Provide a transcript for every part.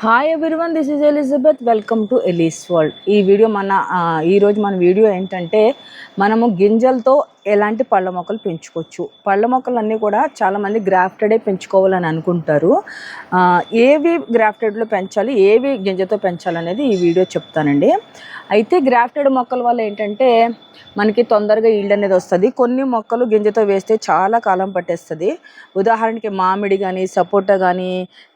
Hi everyone this is Elizabeth welcome to Ellie's world ఈ video మన ఈరోజు మన వీడియో ఏంటంటే మనము గింజలతో ఎలాంటి పళ్ళ మొక్కలు పెంచుకోవచ్చు. పళ్ళ మొక్కలు అన్నీ కూడా చాలామంది గ్రాఫ్టెడే పెంచుకోవాలని అనుకుంటారు. ఏవి గ్రాఫ్టెడ్లో పెంచాలి ఏవి గింజతో పెంచాలనేది ఈ వీడియో చెప్తానండి. అయితే గ్రాఫ్టెడ్ మొక్కల వల్ల ఏంటంటే మనకి తొందరగా ఈల్డ్ అనేది వస్తుంది. కొన్ని మొక్కలు గింజతో వేస్తే చాలా కాలం పట్టేస్తుంది. ఉదాహరణకి మామిడి కానీ సపోటా కానీ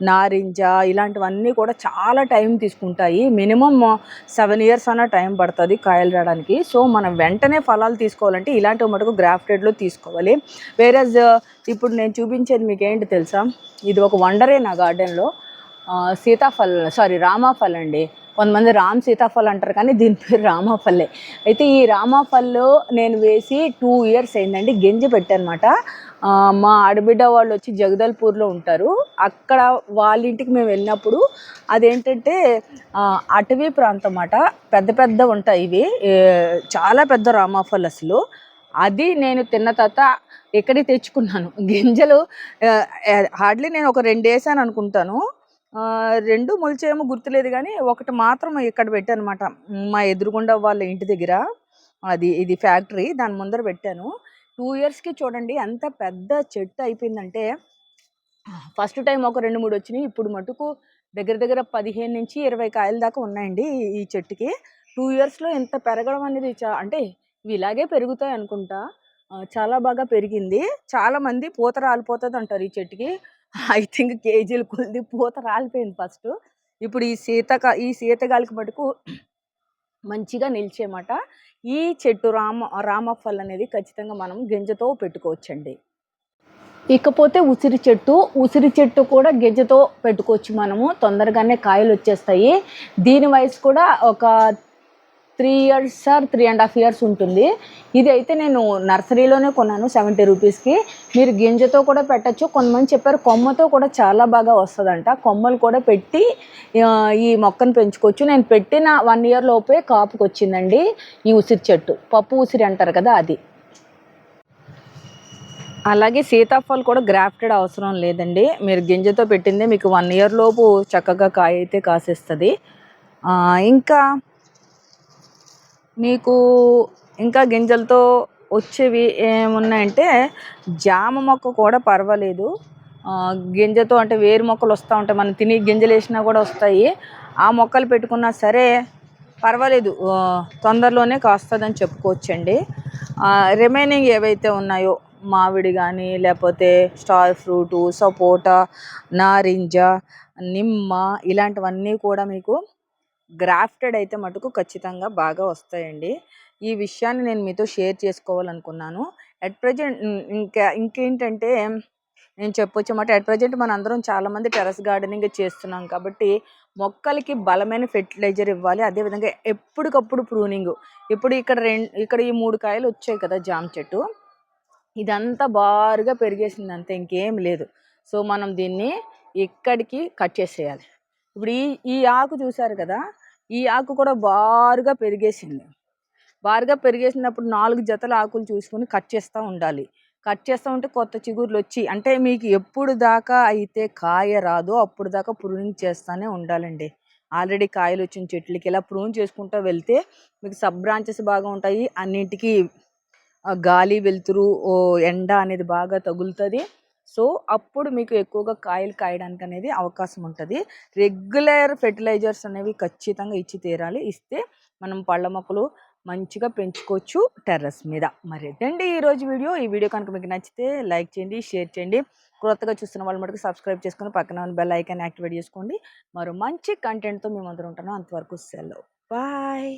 నారింజ ఇలాంటివన్నీ కూడా చాలా టైం తీసుకుంటాయి. మినిమం సెవెన్ ఇయర్స్ అన్న టైం పడుతుంది కాయలు రావడానికి. సో మనం వెంటనే ఫలాలు తీసుకోవాలంటే ఇలాంటి మటుకు గ్రాఫ్టెడ్లో తీసుకోవాలి. వేరేజ్ uh, ఇప్పుడు నేను చూపించేది మీకు ఏంటి తెలుసా? ఇది ఒక వండరే నా గార్డెన్లో సీతాఫల్ సారీ రామాఫల్ అండి. కొంతమంది రామ్ సీతాఫల్ అంటారు కానీ దీని పేరు రామాఫల్లే అయితే ఈ రామాఫల్ నేను వేసి టూ ఇయర్స్ అయిందండి గింజ పెట్టానమాట. మా ఆడబిడ్డ వాళ్ళు వచ్చి జగదల్పూర్లో ఉంటారు. అక్కడ వాళ్ళ ఇంటికి మేము వెళ్ళినప్పుడు అదేంటంటే అటవీ ప్రాంతం అన్నమాట పెద్ద పెద్ద ఉంటాయి ఇవి. చాలా పెద్ద రామాఫల్ అసలు. అది నేను తిన్న తర్వాత ఎక్కడికి తెచ్చుకున్నాను? గింజలు హార్డ్లీ నేను ఒక రెండు వేసాను అనుకుంటాను. రెండు మొలిచేమో గుర్తులేదు కానీ ఒకటి మాత్రం ఇక్కడ పెట్టాను అనమాట మా ఎదురుగుండా వాళ్ళ ఇంటి దగ్గర. అది ఇది ఫ్యాక్టరీ. దాని ముందర పెట్టాను. టూ ఇయర్స్కి చూడండి ఎంత పెద్ద చెట్టు అయిపోయిందంటే ఫస్ట్ టైం ఒక రెండు మూడు వచ్చినాయి. ఇప్పుడు మటుకు దగ్గర దగ్గర పదిహేను నుంచి ఇరవై కాయల దాకా ఉన్నాయండి ఈ- ఈ చెట్టుకి. టూ ఇయర్స్లో ఎంత పెరగడం అనేది చా అంటే ఇవి ఇలాగే పెరుగుతాయి అనుకుంటా. చాలా బాగా పెరిగింది. చాలామంది పూత రాలిపోతుంది అంటారు ఈ చెట్టుకి. ఐ థింక్ కేజీలు కొద్ది పూత రాలిపోయింది ఫస్ట్. ఇప్పుడు ఈ సీతక ఈ శీతగాలికి మటుకు మంచిగా నిలిచేమాట. ఈ చెట్టు రామ రామఫల్ అనేది ఖచ్చితంగా మనం గింజతో పెట్టుకోవచ్చండి. ఇకపోతే ఉసిరి చెట్టు ఉసిరి చెట్టు కూడా గింజతో పెట్టుకోవచ్చు మనము. తొందరగానే కాయలు వచ్చేస్తాయి దీని వయసు కూడా ఒక three years or three and half years ఉంటుంది. ఇది అయితే నేను నర్సరీలోనే కొన్నాను సెవెంటీ రూపీస్కి. మీరు గింజతో కూడా పెట్టచ్చు. కొంతమంది చెప్పారు కొమ్మతో కూడా చాలా బాగా వస్తుందంట. కొమ్మలు కూడా పెట్టి ఈ మొక్కను పెంచుకోవచ్చు. నేను పెట్టిన వన్ ఇయర్ లోపే కాపుకి వచ్చిందండి ఈ ఉసిరి చెట్టు. పప్పు ఉసిరి అంటారు కదా అది. అలాగే సీతాఫల్ కూడా గ్రాఫ్టెడ్ అవసరం లేదండి. మీరు గింజతో పెట్టిందే మీకు వన్ ఇయర్ లోపు చక్కగా కాయ అయితే కాసేస్తుంది ఇంకా మీకు ఇంకా గింజలతో వచ్చేవి ఏమున్నాయంటే జామ మొక్క కూడా పర్వాలేదు. గింజతో అంటే వేరు మొక్కలు వస్తూ ఉంటాయి. మనం తిని గింజలు వేసినా కూడా వస్తాయి. ఆ మొక్కలు పెట్టుకున్నా సరే పర్వాలేదు. తొందరలోనే కాస్తుందని చెప్పుకోవచ్చండి. రిమైనింగ్ ఏవైతే ఉన్నాయో మామిడి కానీ లేకపోతే స్టార్ ఫ్రూటు సపోటా నారింజ నిమ్మ ఇలాంటివన్నీ కూడా మీకు గ్రాఫ్టెడ్ అయితే మటుకు ఖచ్చితంగా బాగా వస్తాయండి. ఈ విషయాన్ని నేను మీతో షేర్ చేసుకోవాలనుకున్నాను. అట్ ప్రజెంట్ ఇంకా ఇంకేంటంటే నేను చెప్పొచ్చు అన్నమాట అట్ ప్రజెంట్ మన అందరం చాలామంది టెరస్ గార్డెనింగ్ చేస్తున్నాం కాబట్టి మొక్కలకి బలమైన ఫెర్టిలైజర్ ఇవ్వాలి. అదేవిధంగా ఎప్పటికప్పుడు ప్రూనింగ్. ఇప్పుడు ఇక్కడ రెండు ఇక్కడ ఈ మూడు కాయలు వచ్చాయి కదా జామ చెట్టు. ఇదంతా బారుగా పెరిగేసింది అంతే ఇంకేం లేదు. సో మనం దీన్ని ఇక్కడికి కట్ చేసేయాలి. ఇప్పుడు ఈ ఈ ఆకు చూశారు కదా ఈ ఆకు కూడా బారుగా పెరిగేసింది. బారుగా పెరిగేసినప్పుడు నాలుగు జతల ఆకులు చూసుకొని కట్ చేస్తూ ఉండాలి. కట్ చేస్తూ ఉంటే కొత్త చిగుర్లు వచ్చి అంటే మీకు ఎప్పుడు దాకా అయితే కాయ రాదో అప్పుడు దాకా ప్రూనింగ్ చేస్తూనే ఉండాలండి. ఆల్రెడీ కాయలు వచ్చిన చెట్లకి ఇలా ప్రూన్ చేసుకుంటూ వెళ్తే మీకు సబ్ బ్రాంచెస్ బాగా ఉంటాయి. అన్నింటికి గాలి వెలుతురు ఓ ఎండ అనేది బాగా తగులుతుంది. సో అప్పుడు మీకు ఎక్కువగా కాయలు కాయడానికి అనేది అవకాశం ఉంటుంది రెగ్యులర్ ఫెర్టిలైజర్స్ అనేవి ఖచ్చితంగా ఇచ్చి తీరాలి. ఇస్తే మనం పళ్ళ మొక్కలు మంచిగా పెంచుకోవచ్చు టెర్రస్ మీద. మరి అదండి ఈరోజు వీడియో? ఈ వీడియో కనుక మీకు నచ్చితే లైక్ చేయండి షేర్ చేయండి. కొత్తగా చూస్తున్న వాళ్ళు మటుకు సబ్స్క్రైబ్ చేసుకుని పక్కన ఉన్న బెల్ ఐకాన్ యాక్టివేట్ చేసుకోండి. మరో మంచి కంటెంట్తో మేము అందరూ ఉంటాను. అంతవరకు సెలవు. బాయ్!